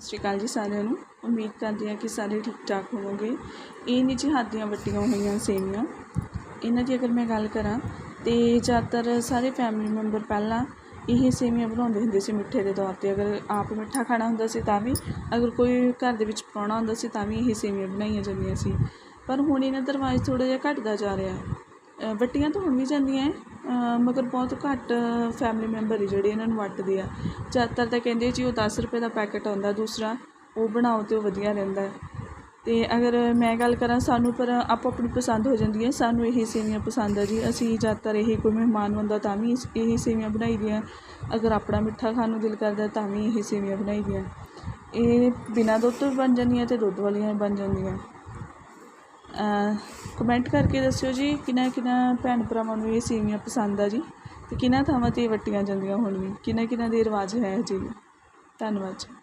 ਸਤਿ ਸ਼੍ਰੀ ਅਕਾਲ ਜੀ ਸਾਰਿਆਂ ਨੂੰ। ਉਮੀਦ ਕਰਦੀ ਹਾਂ ਕਿ ਸਾਰੇ ਠੀਕ ਠਾਕ ਹੋਵੋਗੇ। ਇਹ ਨੇ ਜੀ ਹੱਥ ਦੀਆਂ ਵੱਟੀਆਂ ਹੋਈਆਂ ਸੇਵੀਆਂ ਇਹਨਾਂ ਦੀ ਅਗਰ ਮੈਂ ਗੱਲ ਕਰਾਂ ਤੇ ਜ਼ਿਆਦਾਤਰ ਸਾਰੇ ਫੈਮਿਲੀ ਮੈਂਬਰ ਪਹਿਲਾਂ ਇਹ ਸੇਵੀਆਂ ਬਣਾਉਂਦੇ ਹੁੰਦੇ ਸੀ ਮਿੱਠੇ ਦੇ ਤੌਰ 'ਤੇ। ਅਗਰ ਆਪ ਮਿੱਠਾ ਖਾਣਾ ਹੁੰਦਾ ਸੀ ਤਾਂ ਵੀ, ਅਗਰ ਕੋਈ ਘਰ ਦੇ ਵਿੱਚ ਪ੍ਰਾਹੁਣਾ ਹੁੰਦਾ ਸੀ ਤਾਂ ਵੀ ਇਹ ਸੇਵੀਆਂ ਬਣਾਈਆਂ ਜਾਂਦੀਆਂ ਸੀ। ਪਰ ਹੁਣ ਇਹਨਾਂ ਦਾ ਰਿਵਾਜ ਥੋੜ੍ਹਾ ਜਿਹਾ ਘਟਦਾ ਜਾ ਰਿਹਾ। ਵੱਟੀਆਂ ਤਾਂ ਹੁਣ ਵੀ ਜਾਂਦੀਆਂ ਹੈ ਮਗਰ ਬਹੁਤ ਘੱਟ ਫੈਮਿਲੀ ਮੈਂਬਰ ਹੀ ਜਿਹੜੇ ਇਹਨਾਂ ਨੂੰ ਵੱਟਦੇ ਆ। ਜ਼ਿਆਦਾਤਰ ਤਾਂ ਕਹਿੰਦੇ ਜੀ ਉਹ ਦਸ ਰੁਪਏ ਦਾ ਪੈਕਟ ਆਉਂਦਾ, ਦੂਸਰਾ ਉਹ ਬਣਾਓ ਅਤੇ ਉਹ ਵਧੀਆ ਰਹਿੰਦਾ। ਅਤੇ ਅਗਰ ਮੈਂ ਗੱਲ ਕਰਾਂ ਸਾਨੂੰ, ਪਰ ਆਪੋ ਆਪਣੀ ਪਸੰਦ ਹੋ ਜਾਂਦੀ ਹੈ ਸਾਨੂੰ ਇਹ ਸੇਵੀਆਂ ਪਸੰਦ ਹੈ ਜੀ। ਅਸੀਂ ਜ਼ਿਆਦਾਤਰ ਇਹ ਕੋਈ ਮਹਿਮਾਨ ਆਉਂਦਾ ਤਾਂ ਵੀ ਇਸ- ਇਹ ਸੇਵੀਆਂ ਬਣਾਈ ਦੀਆਂ। ਅਗਰ ਆਪਣਾ ਮਿੱਠਾ ਖਾਣ ਨੂੰ ਦਿਲ ਕਰਦਾ ਤਾਂ ਵੀ ਇਹ ਸੇਵੀਆਂ ਬਣਾਈ ਦੀਆਂ। ਇਹ ਬਿਨਾਂ ਦੁੱਧ ਤੋਂ ਬਣ ਜਾਂਦੀਆਂ ਅਤੇ ਦੁੱਧ ਵਾਲੀਆਂ ਬਣ ਜਾਂਦੀਆਂ। ਕਮੈਂਟ ਕਰਕੇ ਦੱਸਿਓ ਜੀ, ਕਿਹਨਾਂ ਕਿਹਨਾਂ ਭੈਣ ਭਰਾਵਾਂ ਨੂੰ ਇਹ ਸੇਵੀਆਂ ਪਸੰਦ ਆ ਜੀ ਅਤੇ ਕਿਹਨਾਂ ਥਾਵਾਂ 'ਤੇ ਇਹ ਵੱਟੀਆਂ ਜਾਂਦੀਆਂ ਹੋਣਗੀਆਂ, ਕਿਹਨਾਂ ਕਿਹਨਾਂ ਦੇ ਰਿਵਾਜ ਹੈ ਜੀ ਧੰਨਵਾਦ ਜੀ।